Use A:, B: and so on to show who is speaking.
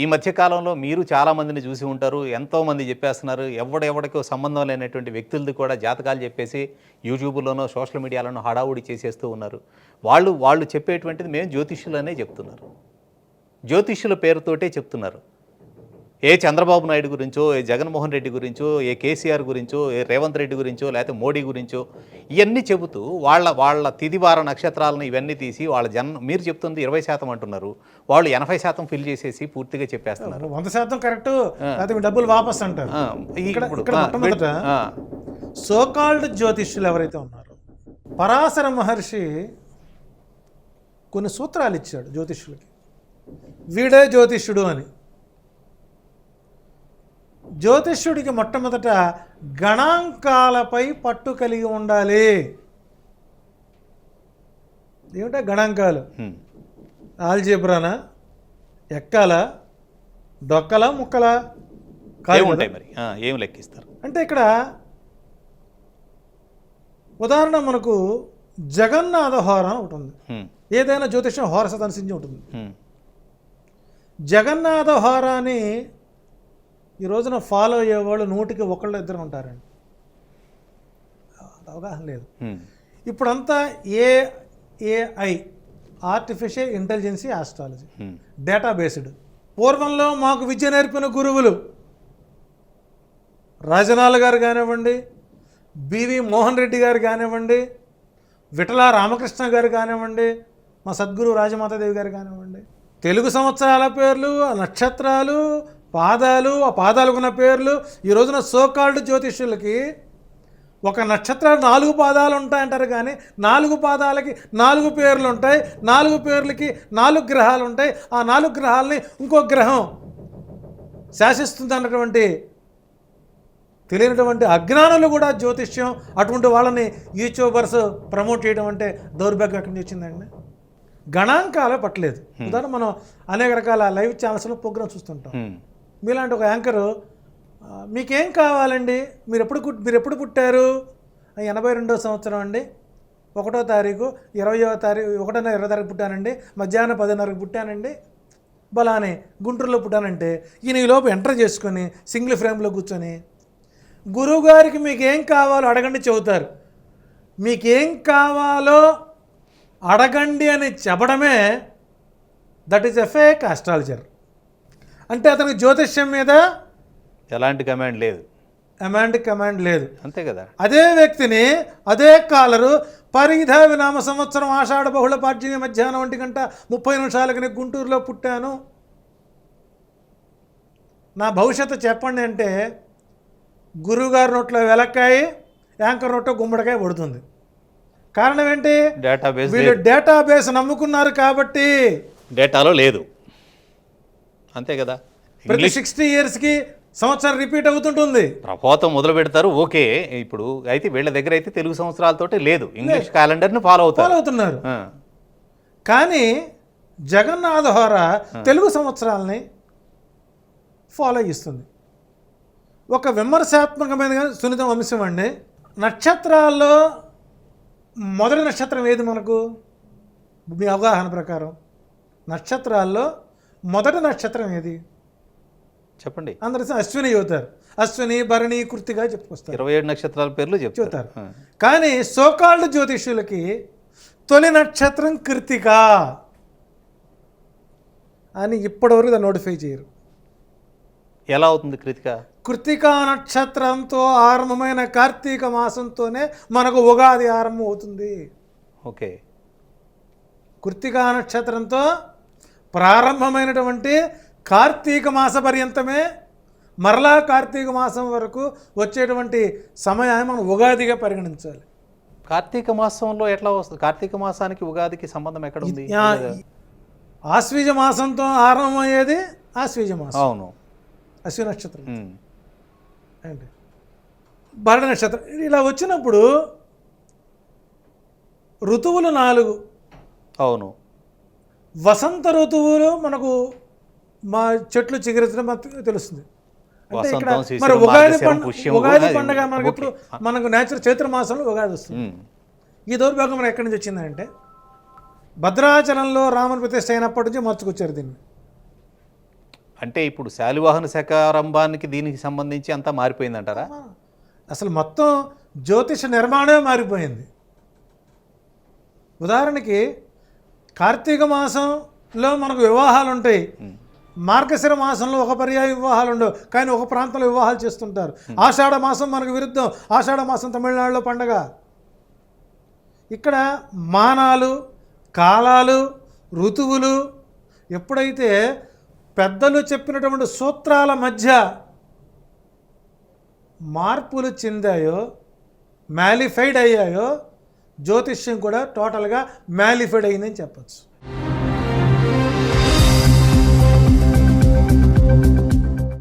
A: ఈ మధ్యకాలంలో మీరు చాలా మందిని చూసి ఉంటారు ఎంతోమంది చెప్పేస్తున్నారు. ఎవడెవడికో సంబంధం లేనటువంటి వ్యక్తులది కూడా జాతకాలు చెప్పేసి యూట్యూబ్లోనో సోషల్ మీడియాలోనో హడావుడి చేసేస్తూ ఉన్నారు. వాళ్ళు వాళ్ళు చెప్పేటువంటిది మేము జ్యోతిష్యులనే చెప్తున్నారు. జ్యోతిష్యుల పేరుతోటే చెప్తున్నారు. ఏ చంద్రబాబు నాయుడు గురించో ఏ జగన్మోహన్ రెడ్డి గురించో ఏ కేసీఆర్ గురించో ఏ రేవంత్ రెడ్డి గురించో లేకపోతే మోడీ గురించో ఇవన్నీ చెబుతూ వాళ్ళ వాళ్ళ తిదివార నక్షత్రాలను ఇవన్నీ తీసి వాళ్ళ జన్ మీరు చెప్తుంది ఇరవై శాతం అంటున్నారు. వాళ్ళు ఎనభై శాతం ఫిల్ చేసేసి పూర్తిగా చెప్పేస్తున్నారు.
B: వంద శాతం కరెక్ట్. డబ్బులు వాపస్ అంటారు. సోకాల్డ్ జ్యోతిష్యులు ఎవరైతే ఉన్నారో పరాశర మహర్షి కొన్ని సూత్రాలు ఇచ్చాడు జ్యోతిష్యులకి. వీడే జ్యోతిష్యుడు అని. జ్యోతిష్యుడికి మొట్టమొదట గణాంకాలపై పట్టు కలిగి ఉండాలి. ఏమిటా గణాంకాలు. ఆల్జీబ్రానా? ఎక్కాల? డొక్కల? ముక్కల?
A: ఏముంటాయి మరి? ఏం లెక్కిస్తారు?
B: అంటే ఇక్కడ ఉదాహరణ మనకు జగన్నాథ హోర అని ఒకటి ఉంది. ఏదైనా జ్యోతిషం హోరసత అనుసరించి ఉంటుంది. జగన్నాథ హోర అని ఈ రోజున ఫాలో అయ్యేవాళ్ళు నూటికి ఒకళ్ళు ఇద్దరు ఉంటారండి అవగాహన లేదు. ఇప్పుడంతా A A I artificial intelligence astrology. Data based పూర్వంలో మాకు విద్య నేర్పిన గురువులు రాజనాల గారు కానివ్వండి బివి మోహన్ రెడ్డి గారు కానివ్వండి విఠల రామకృష్ణ గారు కానివ్వండి మా సద్గురు రాజమాతాదేవి గారు కానివ్వండి తెలుగు సంవత్సరాల పేర్లు నక్షత్రాలు పాదాలు ఆ పాదాలకు ఉన్న పేర్లు ఈ రోజున సోకాల్డ్ జ్యోతిష్యులకి ఒక నక్షత్రాలు నాలుగు పాదాలు ఉంటాయంటారు కానీ నాలుగు పాదాలకి నాలుగు పేర్లు ఉంటాయి నాలుగు పేర్లకి నాలుగు గ్రహాలు ఉంటాయి. ఆ నాలుగు గ్రహాలని ఇంకో గ్రహం శాసిస్తుంది అన్నటువంటి తెలియనటువంటి అజ్ఞానులు కూడా జ్యోతిష్యం అటువంటి వాళ్ళని యూట్యూబర్స్ ప్రమోట్ చేయడం అంటే దౌర్భాగ్యం ఎక్కడి నుంచి వచ్చిందండి? గణాంకాలే పట్టలేదు. ఉదాహరణ మనం అనేక రకాల లైవ్ ఛానల్స్లో ప్రోగ్రామ్ చూస్తుంటాం. మీలాంటి ఒక యాంకరు మీకేం కావాలండి? మీరు ఎప్పుడు మీరు ఎప్పుడు పుట్టారు ఎనభై రెండో సంవత్సరం అండి. ఒకటో తారీఖు ఇరవయో తారీఖు ఒకటో ఇరవై తారీఖు పుట్టానండి. మధ్యాహ్నం పదిన్నరకు పుట్టానండి. బలానే గుంటూరులో పుట్టానంటే ఈయన ఈ లోపు ఎంటర్ చేసుకొని సింగిల్ ఫ్రేమ్లో కూర్చొని గురువుగారికి మీకు ఏం కావాలో అడగండి చెబుతారు. మీకేం కావాలో అడగండి అని చెప్పడమే that is a fake astrologer. అంటే అతనికి జ్యోతిష్యం మీద
A: ఎలాంటి కమాండ్ లేదు.
B: అమాండ్ కమాండ్ లేదు.
A: అంతే కదా.
B: అదే వ్యక్తిని అదే కాలరు పరిధ వినామ సంవత్సరం ఆషాఢ బహుళ పాడ్యమి మధ్యాహ్నం ఒంటి గంట ముప్పై నిమిషాలకి నేను గుంటూరులో పుట్టాను. నా భవిష్యత్తు చెప్పండి అంటే గురువుగారి నోట్లో వెలక్కాయి యాంకర్ నోట్లో గుమ్మడికాయ పడుతుంది. కారణం ఏంటి?
A: డేటాబేస్
B: వీళ్ళు డేటాబేస్ నమ్ముకున్నారు కాబట్టి
A: డేటాలో లేదు. అంతే కదా?
B: ప్రతి సిక్స్టీ ఇయర్స్కి సంవత్సరం రిపీట్ అవుతుంటుంది.
A: ప్రభాతం మొదలు పెడతారు ఓకే. ఇప్పుడు అయితే వీళ్ళ దగ్గర అయితే తెలుగు సంవత్సరాలతోటి లేదు. ఇంగ్లీష్ క్యాలెండర్ని ఫాలో
B: ఫాలో
A: అవుతారు.
B: అవుతున్నారు.
A: ఆ,
B: కానీ జగన్నాథ హోర తెలుగు సంవత్సరాలని ఫాలో ఇస్తుంది ఒక విమర్శాత్మకమైన సున్నిత అంశం అండి. నక్షత్రాల్లో మొదటి నక్షత్రం ఏది మనకు? మీ అవగాహన ప్రకారం. నక్షత్రాల్లో మొదటి నక్షత్రం ఏది?
A: చెప్పండి.
B: అందరూ అశ్విని చెబుతారు. అశ్విని భరణి కృతిగా చెప్పుకొస్తారు.
A: ఇరవై ఏడు నక్షత్రాల పేర్లు చెప్తారు.
B: కానీ సోకాల్డ్ జ్యోతిష్యులకి తొలి నక్షత్రం కృతిక అని ఇప్పటివరకు దాన్ని నోటిఫై చేయరు.
A: ఎలా అవుతుంది కృతిక?
B: కృతికా నక్షత్రంతో ఆరంభమైన కార్తీక మాసంతోనే మనకు ఉగాది ఆరంభం అవుతుంది.
A: ఓకే.
B: కృతికా నక్షత్రంతో ప్రారంభమైనటువంటి కార్తీక మాస పర్యంతమే మరలా కార్తీక మాసం వరకు వచ్చేటువంటి సమయాన్ని మనం ఉగాదిగా పరిగణించాలి.
A: కార్తీక మాసంలో ఎట్లా వస్తుంది? కార్తీక మాసానికి ఉగాదికి సంబంధం ఎక్కడ ఉంది?
B: ఆశ్వీజ మాసంతో ఆరంభమయ్యేది ఆశ్వీజ మాసం.
A: అవును.
B: అశ్విని నక్షత్రం. ఏంటి? భరణ నక్షత్రం. ఇలా వచ్చినప్పుడు ఋతువులు నాలుగు.
A: అవును.
B: వసంత ఋతువులు మనకు మా చెట్లు చిగురించడం తెలుస్తుంది. అంటే ఇక్కడ మరి ఉగాది పండుగ ఉగాది. పండుగ మనకి ఇప్పుడు మనకు నేచురల్ చైత్ర మాసంలో ఉగాది వస్తుంది. ఈ దౌర్భాగ్యం మన ఎక్కడి నుంచి వచ్చిందంటే భద్రాచలంలో రాముని ప్రతిష్ఠ అయినప్పటి నుంచి మార్చుకొచ్చారు దీన్ని.
A: అంటే ఇప్పుడు శాలివాహన శకారంభానికి దీనికి సంబంధించి అంతా మారిపోయిందంటారా?
B: అసలు మొత్తం జ్యోతిష నిర్మాణమే మారిపోయింది. ఉదాహరణకి కార్తీక మాసంలో మనకు వివాహాలు ఉంటాయి మార్గశిర మాసంలో ఒక పర్యాయ వివాహాలు ఉండవు కానీ ఒక ప్రాంతంలో వివాహాలు చేస్తుంటారు. ఆషాఢ మాసం మనకు విరుద్ధం. ఆషాఢ మాసం తమిళనాడులో పండగ. ఇక్కడ మానాలు కాలాలు ఋతువులు ఎప్పుడైతే పెద్దలు చెప్పినటువంటి సూత్రాల మధ్య మార్పులు చెందాయో మ్యాలిఫైడ్ అయ్యాయో జ్యోతిష్యం కూడా టోటల్గా మ్యాలిఫైడ్ అయిందని చెప్పచ్చు.